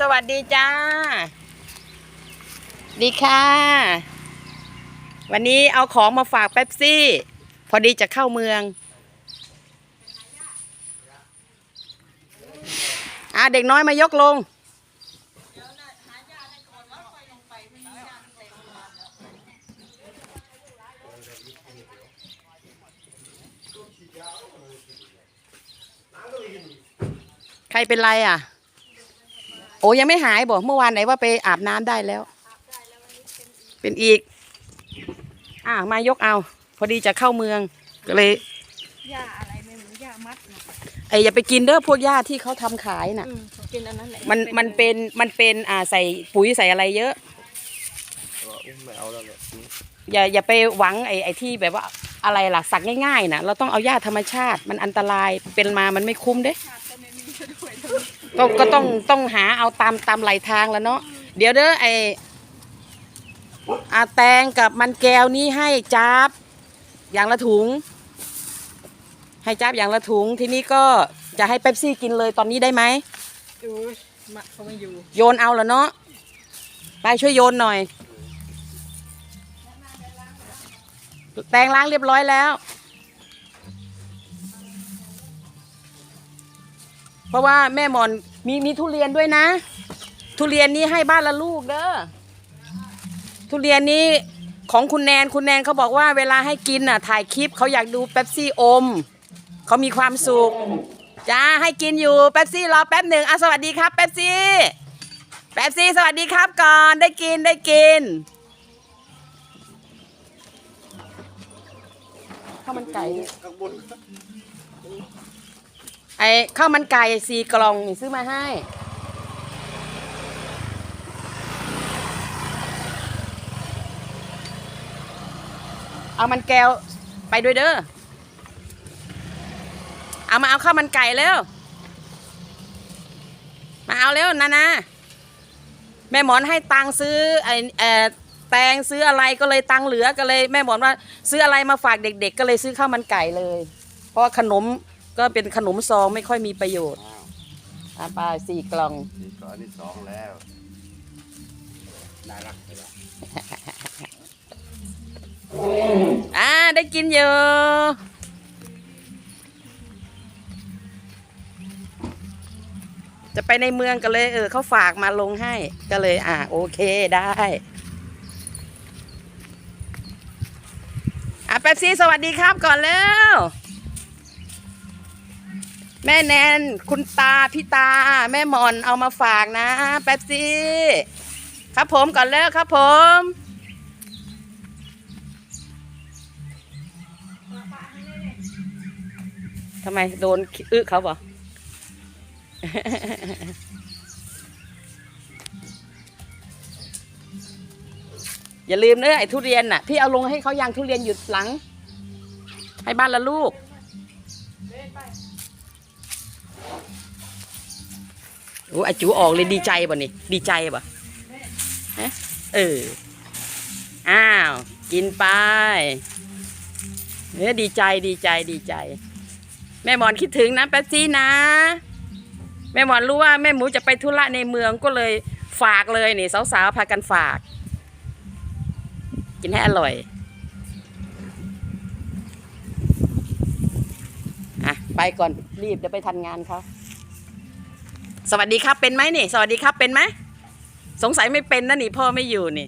สวัสดีจ้า ดีค่ะ วันนี้เอาของมาฝากเป๊ปซี่ พอดีจะเข้าเมืองอ่าเด็กน้อยมายกลง ใครเป็นไรอะ โอ้ยังไม่หายบอกเมื่อวานไหนว่าไปอาบน้ำได้แล้ว เป็นอีก อ่ามายกเอา พอดีจะเข้าเมือง ก็เลย หญ้าอะไรไม่เหมือนหญ้ามัดนะไอ้อย่าไปกินเด้อพวกหญ้าที่เขาทำขายน่ะ อืมเขากินอันนั้นแหละมันมันเป็นมันเป็นอ่าใส่ปุ๋ยใส่อะไรเยอะ ก็อุ้มไม่เอาแล้วเนี่ยอย่าอย่าไปหวังไอ้ไอ้ที่แบบว่าอะไรล่ะสักง่ายๆนะเราต้องเอาหญ้าธรรมชาติ มันอันตรายเป็นมามันไม่คุ้มเด้ ชาติก็ไม่มีด้วย ก็ก็ต้องต้องหาเอาตามตามไหลทางแล้วเนาะเดี๋ยวเด้อไออาแตงกับมันแก้วนี้ให้จับอย่างละถุง ให้จับอย่างละถุงทีนี้ก็จะให้เป๊ปซี่กินเลยตอนนี้ได้ไหมดูมาเขาไม่อยู่ โยนเอาเหรอเนาะไปช่วยโยนหน่อย แตงล้างเรียบร้อยแล้ว เพราะว่าแม่หมอนมีมีทุเรียนด้วยนะ ทุเรียนนี้ให้บ้านละลูกเด้อทุเรียนนี้ของคุณแนนคุณแนนเขาบอกว่าเวลาให้กินน่ะ ถ่ายคลิปเขาอยากดูเป๊ปซี่อมเขามีความสุขจ้าให้กินอยู่เป๊ปซี่รอแป๊บหนึ่งอะสวัสดีครับเป๊ปซี่เป๊ปซี่สวัสดีครับก่อนได้กินได้กินข้าวมันไก่ข้างบน ไอ้ข้าวมันไก่สี่กล่องนี่ซื้อมาให้ เอามันแก้วไปด้วยเด้อ เอามาเอาข้าวมันไก่แล้วมาเอาแล้วนะนะแม่หมอนให้ตังซื้อไอ้เอ่อแตงซื้ออะไรก็เลยตังเหลือก็เลย แม่หมอนว่า ซื้ออะไรมาฝากเด็ก ๆ ก็เลยซื้อข้าวมันไก่เลย เพราะว่าขนม ก็เป็นขนมซองไม่ค่อยมีประโยชน์อ้าวอะไปสี่กล่อง นี่ก็อันนี้สองแล้วน่ารักไปแล้วอ่าได้กินเยอะจะไปในเมืองก็เลยเออเขาฝากมาลงให้ก็เลย อ่าโอเคได้ อะแป๊บซี่สวัสดีครับก่อนแล้ว แม่แนนคุณตาพี่ตา แม่หมอนเอามาฝากนะ แป๊บซี่ ครับผมก่อนแล้วครับผม ทำไมโดนอึเขาบ่อย่าลืมเนอะไอ้ทุเรียนน่ะ พี่เอาลงให้เขายางทุเรียนหยุดหลัง ให้บ้านละลูก โอ้ไอจูออกเลยดีใจบ่นี่ดีใจบ่ฮะเออ อ้าว กินไปเออดีใจดีใจดีใจ แม่หมอนคิดถึงนะแป๊บซี่นะ แม่หมอนรู้ว่าแม่หมูจะไปธุระในเมืองก็เลยฝากเลยนี่สาวๆพากันฝาก กินให้อร่อยอะ ไปก่อนรีบเดี๋ยวไปทันงานเขาสวัสดีครับเป็นไหมนี่ สวัสดีครับเป็นไหมสงสัยไม่เป็นนะนี่พ่อไม่อยู่นี่